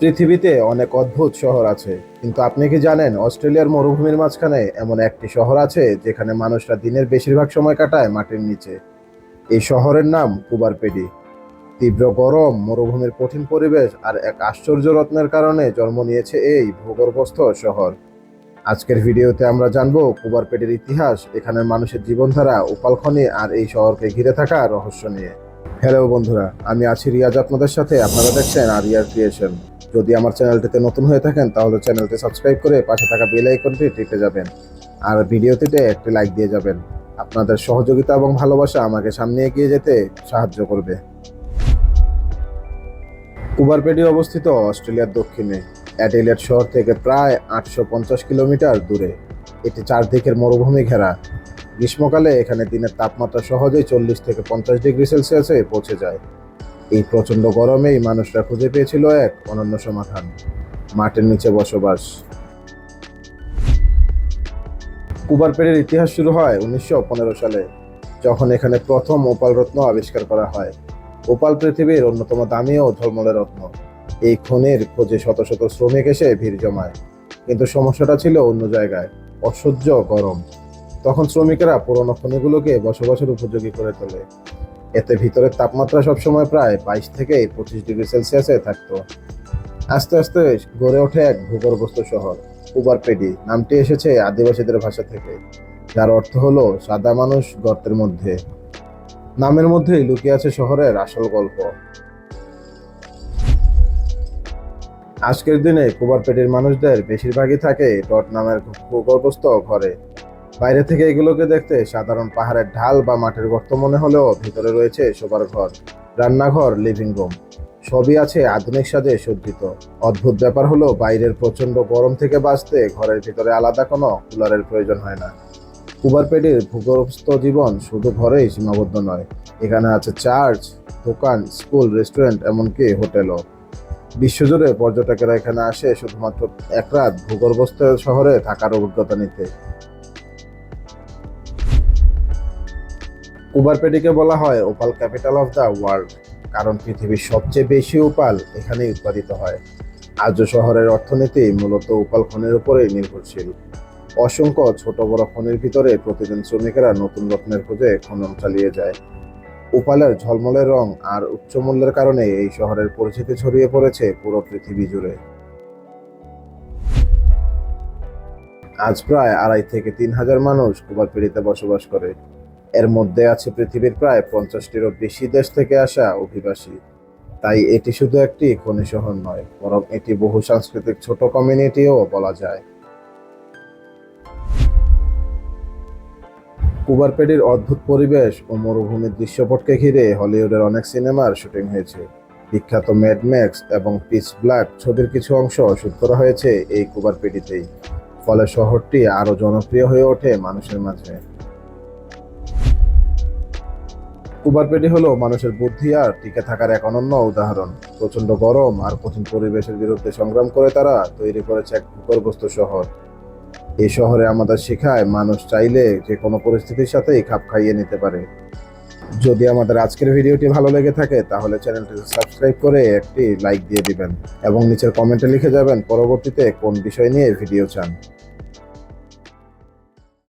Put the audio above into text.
পৃথিবীতে অনেক অদ্ভুত শহর আছে। কিন্তু আপনি কি জানেন, অস্ট্রেলিয়ার মরুভূমির মাঝখানে এমন একটি শহর আছে যেখানে মানুষরা দিনের বেশিরভাগ সময় কাটায় মাটির নিচে? এই শহরের নাম কুবারপেডি তীব্র গরম, মরুভূমির কঠিন পরিবেশ আর এক আশ্চর্য রত্নের কারণে জন্ম নিয়েছে এই ভূগর্ভস্থ শহর। আজকের ভিডিওতে আমরা জানব কুবারপেডির ইতিহাস, এখানের মানুষের জীবনধারা, উপালখনি আর এই শহরকে ঘিরে থাকা রহস্য নিয়ে। হ্যালো বন্ধুরা, আমি আছি রিয়াজ আপনাদের সাথে। আপনারা দেখছেন আর রিয়ার ক্রিয়েশন। যদি আমার চ্যানেলটিতে নতুন হয়ে থাকেন, তাহলে চ্যানেলটি সাবস্ক্রাইব করে পাশে থাকা বেল আইকনটি টিপে যাবেন। আর ভিডিওটিতে একটি লাইক দিয়ে যাবেন। আপনাদের সহযোগিতা এবং ভালোবাসা আমাকে সামনে এগিয়ে যেতে সাহায্য করবে। কুবারপেডি অবস্থিত অস্ট্রেলিয়ার দক্ষিণে, অ্যাডিলেড শহর থেকে প্রায় আটশো পঞ্চাশ কিলোমিটার দূরে। এটি চারদিকের মরুভূমি ঘেরা। গ্রীষ্মকালে এখানে দিনের তাপমাত্রা সহজেই চল্লিশ থেকে পঞ্চাশ ডিগ্রি সেলসিয়াসে পৌঁছে যায়। এই প্রচণ্ড গরমেই মানুষরা খুঁজে পেয়েছিল এক অনন্য সমাধান মাটির নিচে বসবাস। কুবারপেড়ের ইতিহাস শুরু হয় উনিশশো পনেরো সালে, যখন এখানে প্রথম ওপাল রত্ন আবিষ্কার করা হয়। ওপাল পৃথিবীর অন্যতম দামি ও ঝলমলে রত্ন। এই খনির খোঁজে শত শত শ্রমিক এসে ভিড় জমায়। কিন্তু সমস্যাটা ছিল অন্য জায়গায়, অসহ্য গরম। তখন শ্রমিকেরা পুরনো খনিগুলোকে বসবাসের উপযোগী করে তোলে। এতে ভিতরের তাপমাত্রা সবসময় প্রায় বাইশ থেকে পঁচিশ ডিগ্রি সেলসিয়াসে থাকতো। আস্তে আস্তে গড়ে ওঠে এক ভূগর্ভস্থ শহর, উবারপেডি নামটি এসেছে আদিবাসীদের ভাষা থেকে, যার অর্থ হলো সাদা মানুষ গর্তের মধ্যে। নামের মধ্যেই লুকিয়ে আছে শহরের আসল গল্প। আজকের দিনে কুবারপেটির মানুষদের বেশিরভাগই থাকে ডট নামের ভূগর্ভস্থ ঘরে। বাইরে থেকে এগুলোকে দেখতে সাধারণ পাহাড়ের ঢাল বা মাটির গর্ত মনে হলেও ভিতরে রয়েছে শোবার ঘর, রান্নাঘর লিভিং রুম সবই আছে আধুনিক সাজে সজ্জিত। অদ্ভুত ব্যাপার হলো বাইরের প্রচণ্ড গরম থেকে বাঁচতে ঘরের ভিতরে আলাদা কোনো কুলারের প্রয়োজন হয় না। কুবারপেডির ভূগর্ভস্থ জীবন শুধু ঘরেই সীমাবদ্ধ নয়, এখানে আছে চার্চ, দোকান, স্কুল, রেস্টুরেন্ট, এমনকি হোটেলও। বিশ্বজুড়ে পর্যটকেরা এখানে আসে শুধুমাত্র এক রাত ভূগর্ভস্থ শহরে থাকার অভিজ্ঞতা নিতে। কুবারপেডিকে বলা হয় opal capital of the world, কারণ পৃথিবীর সবচেয়ে বেশি উপাল এখানেই উৎপাদিত হয়। আজও শহরের অর্থনীতি মূলত উপাল খনির উপরেই নির্ভরশীল। অসংখ্য ছোট বড় খনির ভিতরে প্রতিদিন শ্রমিকেরা নতুন রত্নের খোঁজে খনন চালিয়ে যায়। উপালের ঝলমলে রং আর উচ্চ মূল্যের কারণে এই শহরের পরিচিতি ছড়িয়ে পড়েছে পুরো পৃথিবী জুড়ে। আজ প্রায় আড়াই থেকে তিন হাজার মানুষ কুবারপিড়িতে বসবাস করে। এর মধ্যে আছে পৃথিবীর প্রায় পঞ্চাশটিরও বেশি দেশ থেকে আসা অভিবাসী। তাই এটি শুধু একটি খনি শহর নয়, বরং এটি বহু সাংস্কৃতিক ছোট কমিউনিটিও বলা যায়। কুবারপেডির অদ্ভুত পরিবেশ ও মরুভূমির দৃশ্যপটকে ঘিরে হলিউডের অনেক সিনেমার শুটিং হয়েছে। বিখ্যাত ম্যাড ম্যাক্স এবং পিচ ব্ল্যাক ছবির কিছু অংশ শুট করা হয়েছে এই কুবারপেডিতেই ফলে শহরটি আরও জনপ্রিয় হয়ে ওঠে মানুষের মাঝে। কুবারপেটি হলো মানুষের বুদ্ধি আর টিকে থাকার এক অনন্য উদাহরণ। প্রচণ্ড গরম আর কঠিন পরিবেশের বিরুদ্ধে সংগ্রাম করে তারা তৈরি করেছে এক ভূগর্ভস্থ শহর। এই শহরে আমাদের শেখায় মানুষ চাইলে যে কোনো পরিস্থিতির সাথেই খাপ খাইয়ে নিতে পারে। যদি আমাদের আজকের ভিডিওটি ভালো লেগে থাকে, তাহলে চ্যানেলটি সাবস্ক্রাইব করে একটি লাইক দিয়ে দিবেন এবং নিচের কমেন্টে লিখে যাবেন পরবর্তীতে কোন বিষয় নিয়ে ভিডিও চান।